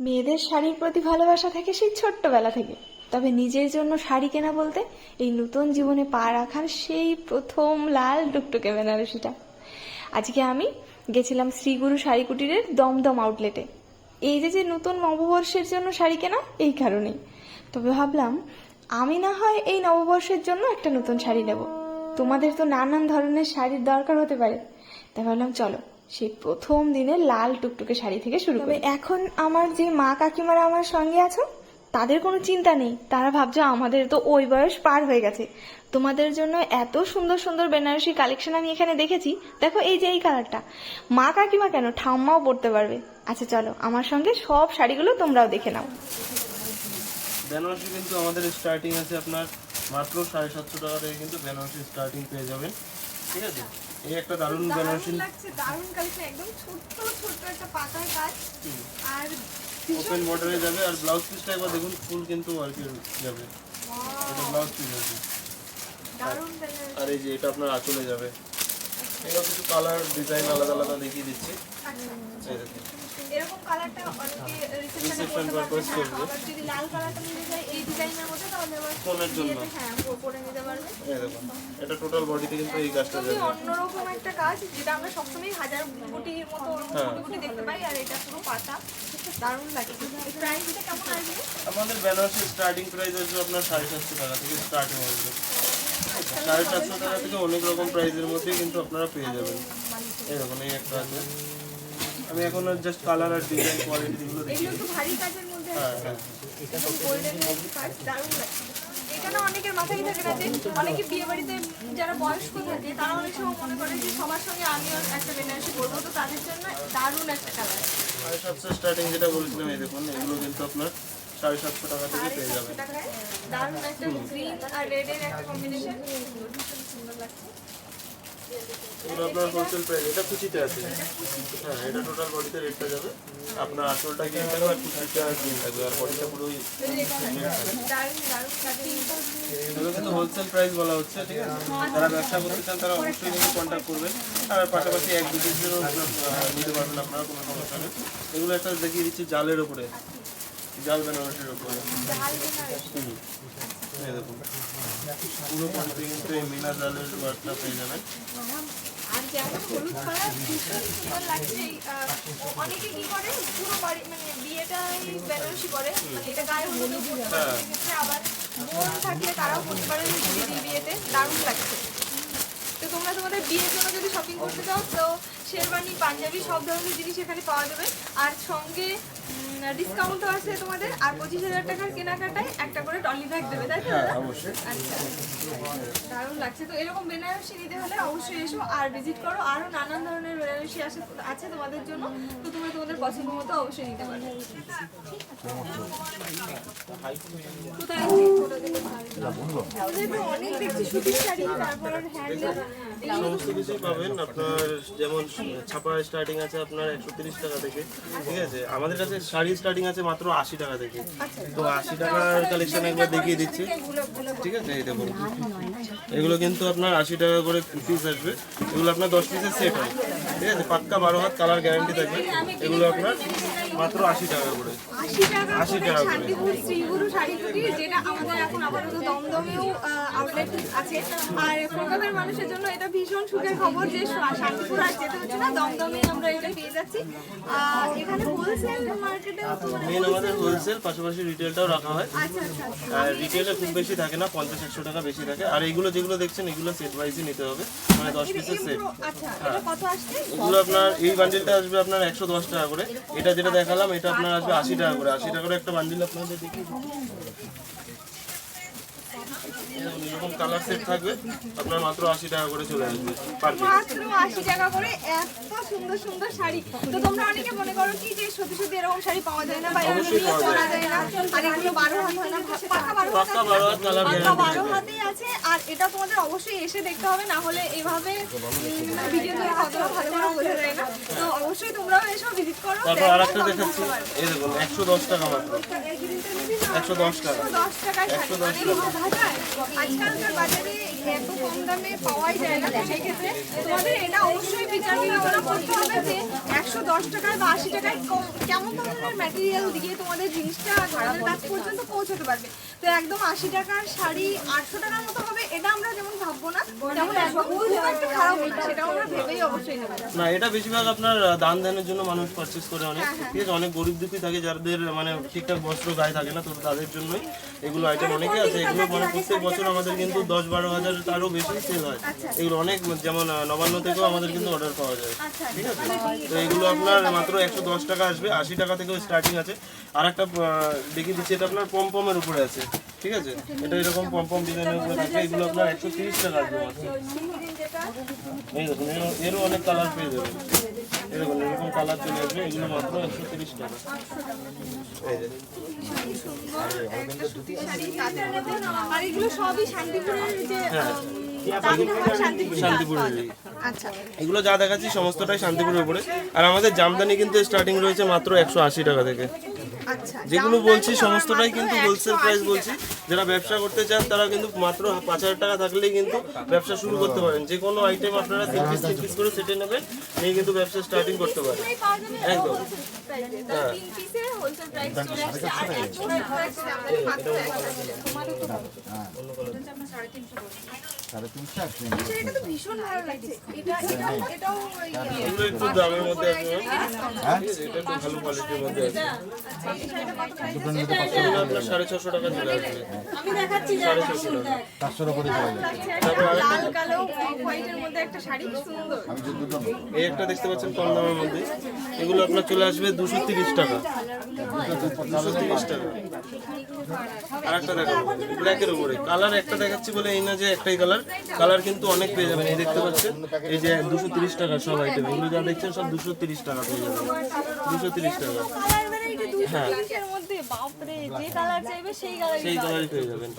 মেয়েদের শাড়ির প্রতি ভালোবাসা থাকে সেই ছোট্টবেলা থেকে। তবে নিজের জন্য শাড়ি কেনা বলতে এই নতুন জীবনে পা রাখার সেই প্রথম লাল টুকটুকে বেনারসিটা। আজকে আমি গেছিলাম শ্রীগুরু শাড়ি কুটিরের দমদম আউটলেটে এই যে যে নতুন নববর্ষের জন্য শাড়ি কেনা, এই কারণেই। তবে ভাবলাম, আমি না হয় এই নববর্ষের জন্য একটা নতুন শাড়ি নেব। তোমাদের তো নানান ধরনের শাড়ির দরকার হতে পারে। তাই ভাবলাম, চলো সেই প্রথম দিনে লাল টুকটুকে শাড়ি থেকে শুরু করে। এখন আমার যে মা কাকিমারা আমার সঙ্গে আছো তাদের কোনো চিন্তা নেই। তারা ভাবছে আমাদের তো ওই বয়স পার হয়ে গেছে। তোমাদের জন্য এত সুন্দর সুন্দর বেনারসি কালেকশন আমি এখানে দেখেছি। দেখো এই যে এই কালারটা। মা কাকিমা কেন? ঠাম্মাও পরতে পারবে। আচ্ছা চলো আমার সঙ্গে সব শাড়িগুলো তোমরাও দেখে নাও। বেনারসি কিন্তু আমাদের স্টার্টিং আছে আপনার মাত্র সাড়ে সাতশো টাকা থেকে কিন্তু বেনারসি স্টার্টিং পেয়ে যাবেন। ঠিক আছে? এই একটা দারুণ বেনারসি লাগছে দারুণ কালেকশন একদম ছোট ছোট একটা পাতার কাজ। আর ওপেন বর্ডারে যাবে আর ব্লাউজ পিসটা একবার দেখুন ফুল কিন্তু ওয়ার্কে যাবে। এটা ব্লাউজ পিস আছে। আর এই যে এটা আপনার আঁচলে যাবে। এগুলো কিছু কালার ডিজাইন আলাদা আলাদা দেখিয়ে দিচ্ছি। দেখুন। এরকম কালারটা অনেকে রিসেপশনে পারবে হ্যাঁ, আবার যদি লাল কালারটা নিতে এই ডিজাইনের মধ্যে তাহলে আবার জন্য। হ্যাঁ পরে নিতে পারবে। এটা টোটাল বডিতে কিন্তু এই কাজটা যাবে অন্যরকম একটা কাজ যেটা আমরা সবসময় হাজার গুটির মতো হ্যাঁ। গুটি গুটি দেখতে পাই আর এটা পুরো পাতা। দারুণ লাগে। প্রাইসটা কেমন আসবে? আমাদের বেনারসি স্টার্টিং প্রাইস আসবে আপনার সাড়ে সাতশো টাকা থেকে স্টার্টিং আসবে। সাড়ে সাতশো টাকা থেকে অনেক রকম প্রাইসের মধ্যে কিন্তু আপনারা পেয়ে যাবেন। দেখুন এই একটা আছে। আমি এখন জাস্ট কালার আর ডিজাইন কোয়ালিটি এগুলো দেখি। এগুলো একটু ভারী কাজের মধ্যে হ্যাঁ হ্যাঁ। গোল্ডেন কাজ দারুণ লাগে এটা না অনেকের মাথায় থাকে না যে অনেকে বিয়ে বাড়িতে যারা বয়স্ক থাকে তারা অনেক সময় মনে করে যে সবার সঙ্গে আমিও একটা বেনারসি করব তো তাদের জন্য দারুণ একটা কালার সাড়ে সাতশো স্টার্টিং যেটা বলেছিলাম এই দেখুন এগুলো কিন্তু আপনার সাড়ে সাতশো টাকা থেকে পেয়ে যাবেন। দারুণ একটা গ্রিন আর রেডের একটা কম্বিনেশন সুন্দর লাগছে এগুলো আপনার হোলসেল প্রাইস এটা কুচিতে আছে। হ্যাঁ এটা টোটাল বডিতে রেটটা যাবে। আপনার আসলটা গ্রিন থাকবে আর কুচিটা গ্রিন থাকবে, আর বডিটা কাটিং এগুলো কিন্তু হোলসেল প্রাইস বলা হচ্ছে, ঠিক আছে? যারা ব্যবসা করতে চান, তারা অবশ্যই কিন্তু কন্ট্যাক্ট করবেন। আর পাশাপাশি এক দু পিসেরও নিতে পারবেন আপনারা, কোনো সমস্যা নেই। এগুলো একটা দেখিয়ে দিচ্ছি জালের ওপরে। জাল বেনারসের ওপরে। হুম। হলুদ অনেকে মানে গায়ে আবার বোন থাকলে তারাও পারে বিয়েতে দারুণ লাগছে তো তোমরা তোমাদের বিয়ের জন্য যদি শপিং করতে চাও তো শেরবানি পাঞ্জাবি সব ধরনের জিনিস এখানে পাওয়া যাবে আর সঙ্গে ডিসকাউন্টও আছে তোমাদের আর পঁচিশ হাজার টাকার কেনাকাটায় একটা করে টলি ব্যাগ দেবে তাই তো হ্যাঁ আচ্ছা দারুণ লাগছে। তো এরকম বেনারসি নিতে হলে অবশ্যই এসো আর ভিজিট করো। আরও নানান ধরনের বেনারসি আছে আছে তোমাদের জন্য। তো তোমরা তোমাদের পছন্দ মতো অবশ্যই নিতে পারবে কোথায় সমস্ত পাবেন। আপনার যেমন স্টার্টিং আছে আপনার একশো তিরিশ টাকা থেকে, ঠিক আছে? আমাদের কাছে শাড়ি স্টার্টিং আছে মাত্র আশি টাকা থেকে। আশি টাকার দেখিয়ে দিচ্ছি। ঠিক আছে? এগুলো কিন্তু আপনার আশি টাকা করে পিস আসবে। এগুলো আপনার দশ পিসের সেট হয়। ঠিক আছে? পাক্কা বারো হাত কালার গ্যারান্টি থাকবে। এগুলো আপনার মাত্র আশি টাকা করে। আশি টাকা করে শান্তিপুর শ্রীগুরু শাড়ি কুটি যেটা আমাদের এখন আপাতত দমদমেও আউটলেট আছে। আর কলকাতার মানুষের জন্য এটা ভীষণ সুখের খবর যে শান্তিপুর আর যেতে হচ্ছে না দমদমে আমরা এটা পেয়ে যাচ্ছি। এখানে হোলসেল মার্কেটেও মানে মেন আমাদের হোলসেল পাশাপাশি রিটেলটাও রাখা হয়। আচ্ছা আচ্ছা আচ্ছা। আর রিটেলে খুব বেশি থাকে না পঞ্চাশ একশো টাকা বেশি থাকে। আর এইগুলো যেগুলো দেখছেন এগুলো সেট ওয়াইজই নিতে হবে। মানে দশ পিসের সেট এগুলো- কত আসছে? এগুলো আপনার এই বান্ডিলটা আসবে আপনার একশো দশ টাকা করে। এটা যেটা দেখালাম এটা আপনার আসবে আশি টাকা করে আশি টাকা করে একটা বান্ডিল আপনাদের দেখি এরকম কালার সেট থাকবে আপনার মাত্র আশি টাকা করে চলে আসবে মাত্র আশি টাকা করে এত সুন্দর সুন্দর শাড়ি। তো তোমরা অনেকে মনে করো কি যে সত্যি সত্যি এরকম শাড়ি পাওয়া যায় না বা এরকম যায়। না। আর এগুলো বারো হাত হয় না। পাকা বারো হাত পাক্কা বারো হাত কালার পাকা বারো হাতেই আছে। আর এটা তোমাদের অবশ্যই এসে দেখতে হবে না হলে এভাবে ভিডিও ধরে কতটা ভালো করে বোঝা যায় না। তো অবশ্যই তোমরাও এসো ভিজিট করো তারপর আর দেখাচ্ছি। এই দেখুন একশো দশ টাকা মাত্র। একশো দশ টাকা। মানে আজকালকার বাজারে এত কম দামে পাওয়াই যায় না সেই ক্ষেত্রে তোমাদের এটা অবশ্যই বিচার বিবেচনা করতে হবে যে একশো দশ টাকায় বা আশি টাকায় কেমন ধরনের ম্যাটেরিয়াল দিয়ে তোমাদের জিনিসটা কাছ পর্যন্ত পৌঁছতে পারবে। তো একদম আশি টাকার শাড়ি আটশো টাকার মতো হবে এটা আমরা যেমন ভাববো না তেমন একদম খুব একটা খারাপ না সেটাও আমরা ভেবেই অবশ্যই নেব। না এটা বেশিরভাগ আপনার দান ধ্যানের জন্য মানুষ পারচেস করে অনেক। হ্যাঁ, ঠিক আছে অনেক গরিব দুঃখী থাকে যাদের মানে ঠিকঠাক বস্ত্র গায়ে থাকে না তো তাদের জন্যই এগুলো আইটেম অনেকে আছে এগুলো মানে প্রত্যেক বছর আমাদের কিন্তু দশ বারো হাজার তারও বেশি সেল হয়। আচ্ছা। এগুলো অনেক যেমন নবান্ন থেকেও আমাদের কিন্তু অর্ডার পাওয়া যায়। ঠিক আছে? তো এগুলো আপনার মাত্র একশো দশ টাকা আসবে আশি টাকা থেকেও স্টার্টিং আছে। আর একটা দেখিয়ে দিচ্ছি এটা আপনার পমপমের উপরে আছে। ঠিক আছে? এটা এরকম পমপম ডিজাইনের উপরে থাকবে এগুলো আপনার একশো তিরিশ টাকা আসবে এই দেখুন এরও- অনেক কালার পেয়ে যাবেন। এরকম এরকম কালার চলে আসবে এগুলো মাত্র একশো তিরিশ টাকা। এই শান্তিপুরের আচ্ছা। এগুলো যা দেখাচ্ছি সমস্তটাই শান্তিপুরের উপরে। আর আমাদের জামদানি কিন্তু স্টার্টিং রয়েছে মাত্র একশো আশি টাকা থেকে। আচ্ছা যেগুলো বলছি সমস্তটাই কিন্তু হোলসেল প্রাইস বলছি। যারা ব্যবসা করতে চান তারা কিন্তু মাত্র পাঁচ হাজার টাকা থাকলেই কিন্তু ব্যবসা শুরু করতে পারেন। যে কোনো আইটেম আপনারা তিন পিস তিন পিস করে সেটে নেবেন নিয়ে কিন্তু ব্যবসা স্টার্টিং করতে পারেন। একদম। হ্যাঁ। সাড়ে তিনশো একটু দামের মধ্যে আছে। এটা একটু ভালো কোয়ালিটির মধ্যে আছে। এগুলো আপনার সাড়ে ছশো টাকা চলে আসবে। সাড়ে ছশো টাকা। পাঁচশোর উপরে চলে যাবে একটা লাল কালো হোয়াইটের মধ্যে একটা শাড়ি সুন্দর। আমি দুটো নেব। এই একটা দেখতে পাচ্ছেন কম দামের মধ্যে। এগুলো আপনার চলে আসবে দুশো তিরিশ টাকা। দুশো তিরিশ টাকা। আর একটা দেখাবো ব্ল্যাকের উপরে। কালার একটা দেখাচ্ছি বলে এই না যে একটাই কালার। কালার কালার কিন্তু অনেক পেয়ে যাবেন। এই দেখতে পাচ্ছেন এই যে দুশো তিরিশ টাকা সব আইটেম এগুলো যা দেখছেন সব দুশো তিরিশ টাকা পেয়ে যাবেন। দুশো তিরিশ টাকা। কালার ভ্যারাইটি দুইশো তিনশের মধ্যে বাপরে যে কালার চাইবে সেই কালার সেই কালারই পেয়ে যাবেন।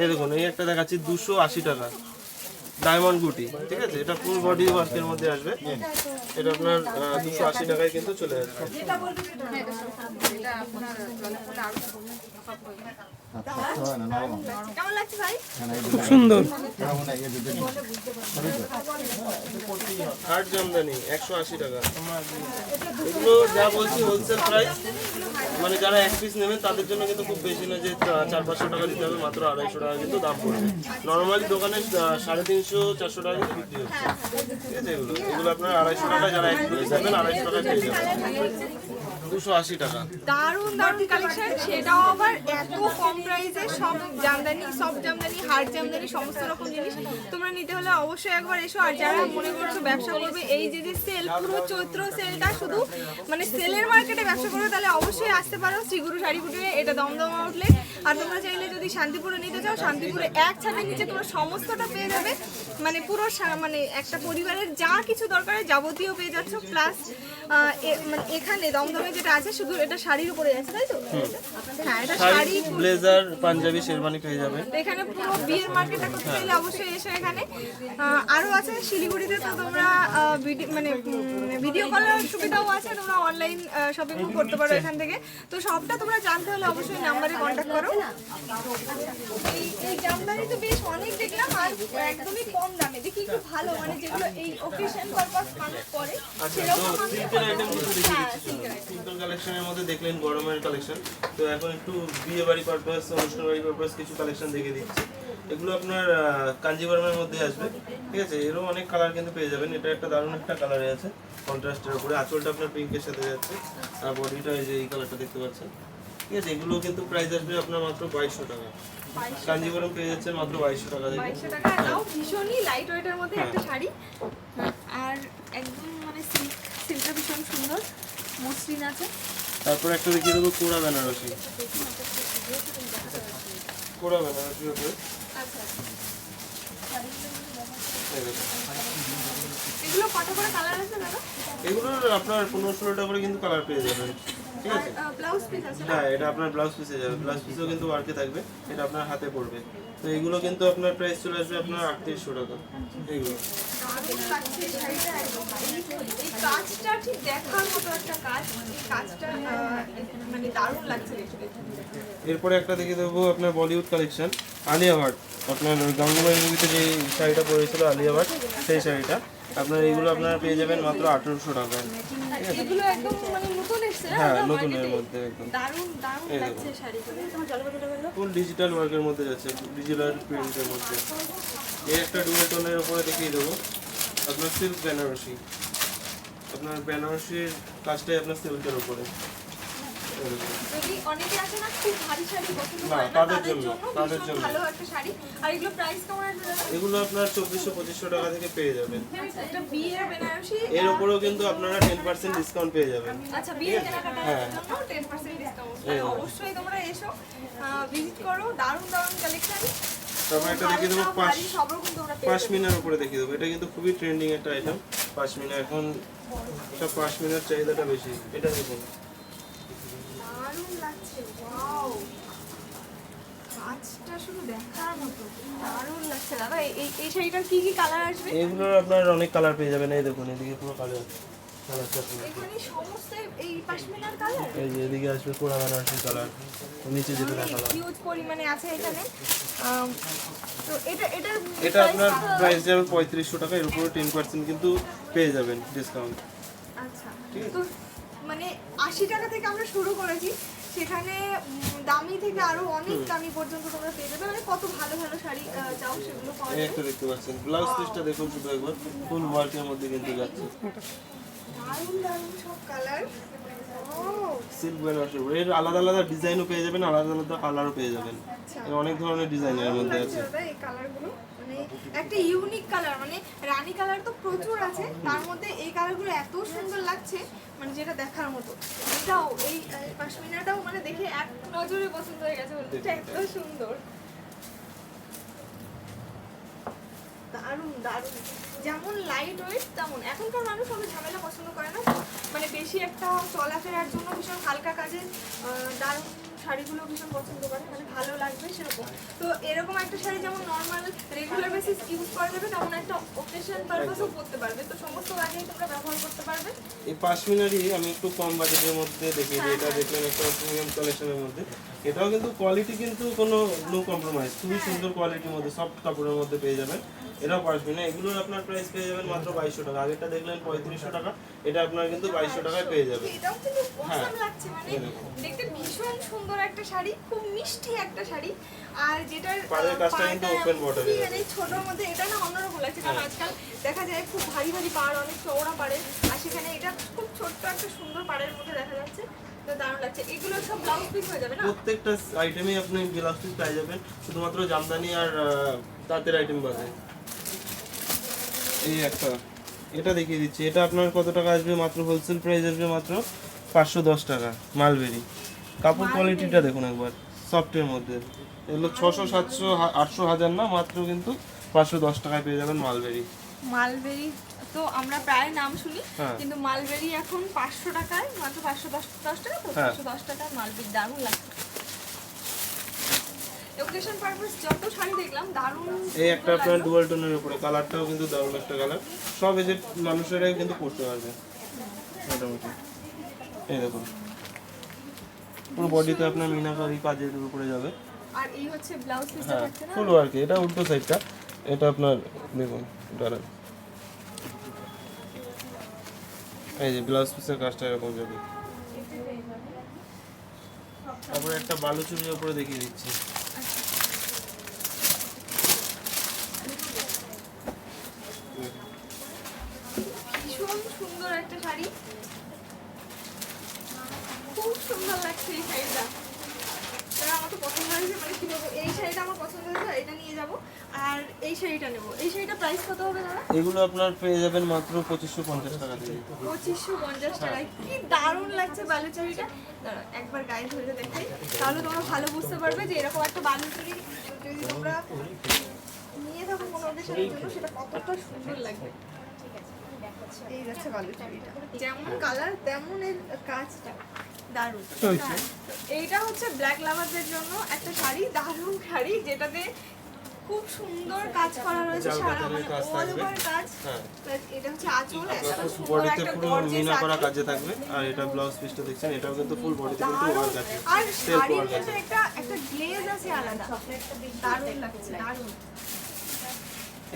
এই দেখুন এই একটা দেখাচ্ছি দুশো আশি টাকা। ডায়মন্ড গুটি ঠিক আছে? এটা ফুল বডি ওয়ার্কের মধ্যে আসবে। এটা আপনার দুশো আশি টাকায় কিন্তু চলে আসবে। সুন্দর। হাট জামদানি একশো আশি টাকা। এগুলো যা বলছি হোলসেল প্রাইস মানে যারা এক পিস নেবেন তাদের জন্য কিন্তু খুব বেশি না যে চার পাঁচশো টাকা দিতে হবে মাত্র আড়াইশো টাকা কিন্তু দাম পড়বে। নর্মালি দোকানে সাড়ে তিনশো দারুণ দারুণ কালেকশন সেটাও আবার এত কম প্রাইসে সব জামদানি সব জামদানি হার্ড জামদানি, সমস্ত রকম জিনিস তোমরা নিতে হলে অবশ্যই একবার এসো। আর যারা মনে করছ ব্যবসা করবে, এই যে সেল পুরো চৈত্র সেলটা শুধু মানে সেলের মার্কেটে ব্যবসা করবে, তাহলে অবশ্যই আসতে পারো। শ্রীগুরু শাড়ি কুটিরে এটা দমদম আউটলেট আর তোমরা চাইলে যদি শান্তিপুরে নিতে চাও শান্তিপুরে এক ছাদের নিচে তোমরা সমস্তটা পেয়ে যাবে। মানে পুরো মানে একটা পরিবারের যা কিছু দরকার যাবতীয় পেয়ে যাচ্ছ। প্লাস মানে এখানে দমদমে যেটা আছে শুধু এটা শাড়ির উপরে আছে তাই তো? হ্যাঁ এটা শাড়ি ব্লেজার পাঞ্জাবি পেয়ে এখানে পুরো বিয়ের মার্কেটটা করতে চাইলে অবশ্যই এসো এখানে। আছে শিলিগুড়িতে তো তোমরা মানে ভিডিও কলের সুবিধাও আছে তোমরা অনলাইন শপিং করতে পারো এখান থেকে। তো সবটা তোমরা জানতে হলে অবশ্যই নাম্বারে কন্ট্যাক্ট করো। এই এই জামদানি তো বেশ অনেক দেখলাম আর একদমই কম দামে। দেখি একটু ভালো মানে যেগুলো এই ওকেশন পারপাস মানুষ করে সেরকম আমি- সিল্কের আইটেম কিছু দেখিয়ে হ্যাঁ। সিম্পল কালেকশনের মধ্যে দেখলেন গরমের কালেকশন তো এখন একটু বিয়ে বাড়ি পারপাস অনুষ্ঠান বাড়ি পারপাস কিছু কালেকশন দেখিয়ে দিচ্ছি। এগুলো আপনার কাঞ্জিবরমের মধ্যে আসবে ঠিক আছে? এরও অনেক কালার কিন্তু পেয়ে যাবেন। এটা একটা দারুণ একটা কালারে আছে কন্ট্রাস্টের উপরে। আঁচলটা আপনার পিঙ্কের সাথে যাচ্ছে। আর বডিটা এই যে এই কালারটা দেখতে পাচ্ছেন। ঠিক আছে এগুলো কিন্তু প্রাইস আসবে আপনার মাত্র বাইশশো টাকা। কাঞ্জিবরম পেয়ে যাচ্ছেন মাত্র বাইশশো টাকা থেকে বাইশশো টাকা তাও ভীষণই লাইট ওয়েটের মধ্যে একটা শাড়ি। আর একদম মানে সিল্ক সিল্কটা ভীষণ সুন্দর মসৃণ আছে। তারপর একটা দেখিয়ে দেবো কোড়া বেনারসি। কোড়া বেনারসি উপরে এগুলো কত করে কালার আছে দাদা এগুলোর আপনার পনেরো ষোলোটা করে কিন্তু কালার পেয়ে যাবেন। ঠিক আছে? ব্লাউজ পিস আছে হ্যাঁ এটা আপনার ব্লাউজ পিসে যাবে। ব্লাউজ পিসেও কিন্তু ওয়ার্কে থাকবে। এটা আপনার হাতে পড়বে। তো এগুলো কিন্তু আপনার প্রাইস চলে আসবে আপনার আটত্রিশশো টাকা। কাজটা ঠিক দেখার মতো একটা কাজ। কাজটা মানে দারুণ লাগছে এরপরে একটা দেখে দেবো আপনার বলিউড কালেকশন। আলিয়া ভাট। আপনার গাঙ্গুবাই মুভিতে যে শাড়িটা পরেছিল আলিয়া ভাট সেই শাড়িটা। আপনার এইগুলো আপনারা পেয়ে যাবেন মাত্র আঠেরোশো টাকায় এগুলো একদম মানে নতুন এসছে না? হ্যাঁ নতুনের মধ্যে একদম। ফুল ডিজিটাল ওয়ার্কের মধ্যে যাচ্ছে ডিজিটাল প্রিন্টের মধ্যে। এই একটা ডুয়েল টোনের উপরে দেখিয়ে দেবো। আপনার সিল্ক বেনারসি আপনার বেনারসির কাজটাই আপনার সিল্কের উপরে। যদি অনেকে আছে না খুব ভারী শাড়ি পছন্দ করে না তাদের তাদের জন্য, জন্য তাদের জন্য। ভালো একটা শাড়ি। আর এগুলো প্রাইস কেমন আসবে এগুলো আপনার টাকা থেকে পেয়ে যাবেন। বিয়ের বেনারসি। এর উপরেও কিন্তু আপনারা টেন পার্সেন্ট ডিসকাউন্ট পেয়ে যাবেন। আচ্ছা বিয়ের কেনাকাটার হ্যাঁ। জন্য টেন পার্সেন্ট ডিসকাউন্ট অবশ্যই তোমরা এসো ভিজিট করো দারুণ দারুণ কালেকশন তারপর দেখিয়ে দেবো পাঁচ। পাশমিনার উপরে দেখিয়ে দেবো। এটা কিন্তু খুবই ট্রেন্ডিং একটা আইটেম পাশমিনা এখন এটা পাশমিনার চাহিদাটা বেশি। এটা দেখুন দারুণ লাগছে ওয়াও কাজটা শুধু দেখার মতো দারুণ লাগছে। দাদা এই- এই এই শাড়িটার কি কি কালার আসবে? এগুলোর আপনার অনেক কালার পেয়ে যাবেন। এই দেখুন এদিকে পুরো কালার এটা আপনার? প্রাইস যাবে পঁয়ত্রিশশো টাকা এর উপরে টেন পার্সেন্ট কিন্তু পেয়ে যাবেন ডিসকাউন্ট আচ্ছা। মানে আশি টাকা থেকে আমরা শুরু করেছি। সেখানে দামি থেকে আরও অনেক দামি পর্যন্ত তোমরা পেয়ে যাবে। মানে কত ভালো ভালো শাড়ি চাও সেগুলো পাওয়া যাবে একটা দেখতে পাচ্ছেন। ব্লাউজ পিসটা দেখুন শুধু একবার। ফুল ওয়ার্কের মধ্যে কিন্তু যাচ্ছে। দারুণ দারুণ সব কালার সিল্ক বেনারসি এর আলাদা আলাদা ডিজাইনও পেয়ে যাবেন আলাদা আলাদা কালারও পেয়ে যাবেন। এর অনেক ধরনের ডিজাইন ডিজাইনের মধ্যে আছে। এই কালারগুলো মানে একটা ইউনিক কালার মানে রানী কালার তো প্রচুর আছে, তার মধ্যে এই কালারগুলো এত সুন্দর লাগছে মানে যেটা দেখার মতো। এটাও, এই পাশমিনাটাও মানে দেখে এক নজরে পছন্দ হয়ে গেছে বলতে এত সুন্দর। দারুণ দারুণ। যেমন লাইট ওয়েট তেমন। এখনকার মানুষ অত ঝামেলা পছন্দ করে না। মানে বেশি একটা চলাফেরার জন্য ভীষণ হালকা কাজে দারুণ শাড়িগুলো ভীষণ পছন্দ করে মানে ভালো লাগবে সেরকম। তো এরকম একটা শাড়ি যেমন নর্মাল রেগুলার বেসিস ইউজ করা যাবে তেমন একটা ওকেশন পারপাসও পড়তে পারবে। তো সমস্ত কাজেই তোমরা ব্যবহার করতে পারবে। এই পাশমিনারই আমি একটু কম বাজেটের মধ্যে দেখি যে এটা দেখলেন একটা প্রিমিয়াম কালেকশনের মধ্যে। এটাও কিন্তু কোয়ালিটি কিন্তু কোনো নো কম্প্রোমাইজ খুবই সুন্দর কোয়ালিটির মধ্যে সফট কাপড়ের মধ্যে পেয়ে যাবেন। এটাও পাশমিনা এগুলোর আপনার প্রাইস পেয়ে যাবেন মাত্র বাইশশো টাকা। আগেরটা দেখলেন পঁয়ত্রিশশো টাকা এটা আপনার কিন্তু বাইশশো টাকায় পেয়ে যাবেন। হ্যাঁ। মানে দেখতে ভীষণ সুন্দর একটা শাড়ি খুব মিষ্টি একটা শাড়ি। আর যেটার। মানে ছোটোর মধ্যে এটা না অন্যরকম লাগছে কারণ হ্যাঁ। আজকাল দেখা যায় খুব ভারী ভারী পাড় অনেক চওড়া পাড়ে আর সেখানে এটা খুব ছোট্ট একটা সুন্দর পাড়ের মধ্যে দেখা যাচ্ছে। তো দারুণ লাগছে। এগুলো সব ব্লাউজ পিস হয়ে যাবে না? প্রত্যেকটা আইটেমে আপনি গ্লাস পিস পেয়ে যাবেন। শুধুমাত্র জামদানি আর তাঁতের আইটেম এই একটা এটা দেখিয়ে দিচ্ছি। এটা আপনার কত টাকা আসবে? মাত্র হোলসেল প্রাইস আসবে মাত্র পাঁচশো দশ টাকা মালবেরি। কাপড় কোয়ালিটিটা দেখুন একবার সফটের মধ্যে। এগুলো ছশো সাতশো আটশো হাজার না মাত্র কিন্তু পাঁচশো দশ টাকায় পেয়ে যাবেন মালবেরি মালবেরি তো আমরা প্রায় নাম শুনি হ্যাঁ। কিন্তু মালবেরি এখন পাঁচশো টাকায় মাত্র পাঁচশো দশ দশ টাকা তো? হ্যাঁ। পাঁচশো দশ টাকায় মালবেরি দারুণ লাগছে। ওকেশন পারপাস যত শাড়ি দেখলাম দারুণ। এই একটা আপনার ডুয়াল টোনের উপরে কালারটাও কিন্তু দারুণ একটা কালার সব এজের মানুষেরাই কিন্তু পড়তে পারবে। মোটামুটি। এই দেখুন। পুরো বডিতে আপনার মিনাকারি কাজের উপরে যাবে। আর এই হচ্ছে ব্লাউজ পিসটা হ্যাঁ থাকছে না? ফুল কি এটা উল্টো সাইডটা এটা আপনার দেখুন দাঁড়ান এই যে ব্লাউজ পিসের কাজটা এরকম যাবে। তারপরে একটা বালুচুরির উপরে দেখিয়ে দিচ্ছি ভীষণ সুন্দর একটা শাড়ি খুব সুন্দর শাড়িটা। এটা আমার তো পছন্দ হয়েছে মানে কি বলব এই শাড়িটা আমার পছন্দ হয়েছে এটা নিয়ে যাব। আর এই শাড়িটা নেব। এই শাড়িটা প্রাইস কত হবে দাদা? এগুলো আপনার পেয়ে যাবেন মাত্র পঁচিশশো পঞ্চাশ টাকা পঁচিশশো পঞ্চাশ টাকায়। কি দারুণ লাগছে বালুচুরিটা দাঁড়া একবার গায়ে ধরে দেখাই তাহলে তোমরা ভালো বুঝতে পারবে যে এরকম একটা বালুচুরি যদি তোমরা নিয়ে থাকো কোনো অকেশনের জন্য সেটা কতটা সুন্দর লাগবে। এই যাচ্ছে বালুচুরিটা যেমন কালার তেমন এর কাজটা। দারুণ। এইটা হচ্ছে ব্ল্যাক লাভারদের জন্য একটা শাড়ি দারুণ শাড়ি যেটাতে খুব সুন্দর কাজ করা রয়েছে সারা মানে all কাজ। হ্যাঁ। এটা হচ্ছে আঁচল এত বডিতে পুরো মিনা করা কাজে থাকবে। আর এটা ব্লাউজ পিসটা দেখছেন এটাও কিন্তু ফুল বডিতে কিন্তু দারুণ। ওয়ার্ক আর শাড়ির মধ্যে একটা একটা গ্লেজ আছে আলাদা। দারুণ লাগছে দারুণ।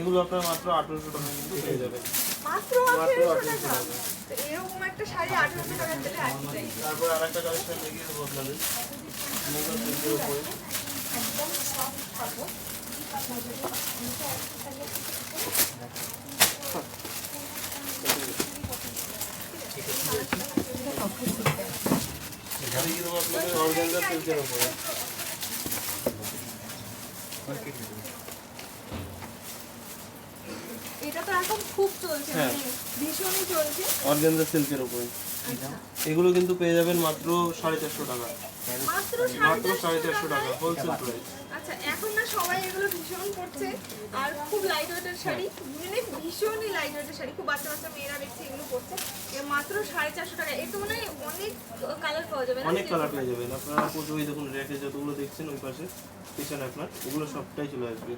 এগুলো আপনার মাত্র আঠারোশো টাকা কিন্তু পেয়ে যাবেন। মাত্র মাত্র আঠেরোশো 1800 টাকা। এরকম একটা শাড়ি আঠেরোশো টাকা পেলে আর কি চাই? তারপর আর একটা কালেকশন দেখিয়ে দেবো আপনাদের। মুগা সিল্কের উপরে দেখিয়ে দেবো আপনাদের? অর্গানজা সিল্কের উপরে। এটা তো এখন খুব চলছে হ্যাঁ। মানে ভীষণই চলছে। অর্গানজা সিল্কের উপরে। এগুলো কিন্তু পেয়ে যাবেন মাত্র সাড়ে চারশো টাকা। মাত্র সাড়ে চারশো টাকা হোলসেল প্রাইস আচ্ছা এখন না সবাই এগুলো ভীষণ পড়ছে আর খুব লাইট ওয়েটের শাড়ি মানে ভীষণই লাইট ওয়েটের শাড়ি। খুব বাচ্চা বাচ্চা মেয়েরা দেখছি এগুলো পড়ছে মাত্র সাড়ে চারশো টাকা। এর তো মনে অনেক কালার পাওয়া যাবে অনেক কালার পেয়ে যাবেন। আপনারা ওই দেখুন র্যাকে যতগুলো দেখছেন ওই পাশে পিছনে আপনার ওগুলো সবটাই চলে আসবে।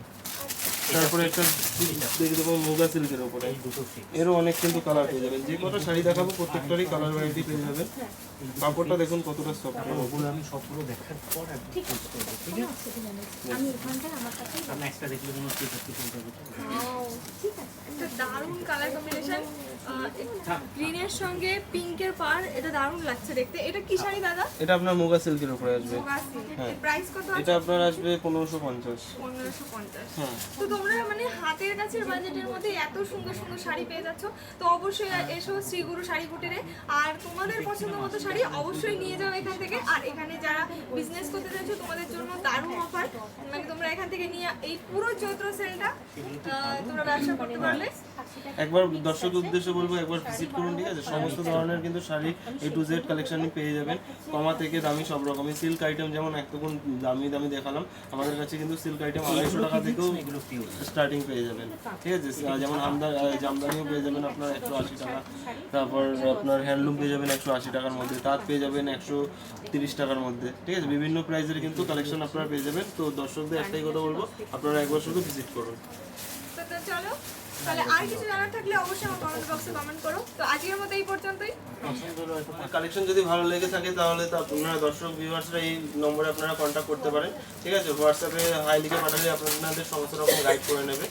তারপরে একটা দেখে দেবো মুগা সিল্কের উপরে। এরও অনেক কিন্তু কালার পেয়ে যাবেন। যে কটা শাড়ি দেখাবো প্রত্যেকটারই কালার ভ্যারাইটি পেয়ে যাবেন। কাপড়টা দেখুন কতটা সফট ওগুলো আমি সবগুলো দেখার পর আমি ঠিক আছে। আমি একটা দেখলে কোনো ঠিক আছে। একটা দারুণ কালার কম্বিনেশন গ্রিনের সঙ্গে পিঙ্কের পার এটা দারুণ লাগছে দেখতে। এটা কি শাড়ি দাদা? এটা আপনার মুগা সিল্কের উপরে আসবে। হ্যাঁ। প্রাইস কত এটা আপনার আসবে পনেরোশো পঞ্চাশ। পনেরোশো পঞ্চাশ। হ্যাঁ। তো তোমরা মানে হাতের কাছের বাজেটের মধ্যে এত সুন্দর সুন্দর শাড়ি পেয়ে যাচ্ছ তো অবশ্যই এসো শ্রীগুরু শাড়ি কুটিরে। আর তোমাদের পছন্দ মতো শাড়ি অবশ্যই নিয়ে যাও এখান থেকে। আর এখানে যারা বিজনেস করতে চাইছো তোমাদের জন্য দারুণ অফার মানে তোমরা এখান থেকে নিয়ে এই পুরো চৈত্র সেলটা তোমরা ব্যবসা করতে পারলে। একবার দর্শকের উদ্দেশ্যে বলব একবার ভিজিট করুন ঠিক আছে? সমস্ত ধরনের কিন্তু শাড়ি এ টু জেড কালেকশনই পেয়ে যাবেন। কমা থেকে দামি সব রকমের সিল্ক আইটেম যেমন একটুকুন দামি দামি দেখালাম। আমাদের কাছে কিন্তু সিল্ক আইটেম আড়াইশো টাকা থেকেও এগুলো পিওর স্টার্টিং পেয়ে যাবেন। ঠিক আছে? যেমন আমদার আহ, জামদানিও পেয়ে যাবেন আপনার একশো আশি টাকা। তারপর আপনার হ্যান্ডলুম পেয়ে যাবেন একশো আশি টাকার মধ্যে। তাঁত পেয়ে যাবেন একশো তিরিশ টাকার মধ্যে। ঠিক আছে? বিভিন্ন প্রাইসের কিন্তু কালেকশন আপনারা পেয়ে যাবেন। তো দর্শকদের একটাই কথা বলব আপনারা একবার শুধু ভিজিট করুন। চলো। তাহলে আর কিছু জানার থাকলে অবশ্যই আমার কমেন্ট বক্সে কমেন্ট করো। তো আজকের মতো এই পর্যন্তই। কালেকশন যদি ভালো লেগে থাকে তাহলে তো আপনারা দর্শক ভিউয়ার্সরা এই নম্বরে আপনারা কন্ট্যাক্ট করতে পারেন। ঠিক আছে? হোয়াটসঅ্যাপে হাই লিখে পাঠালে আপনাদের সমস্ত রকম গাইড করে নেবে।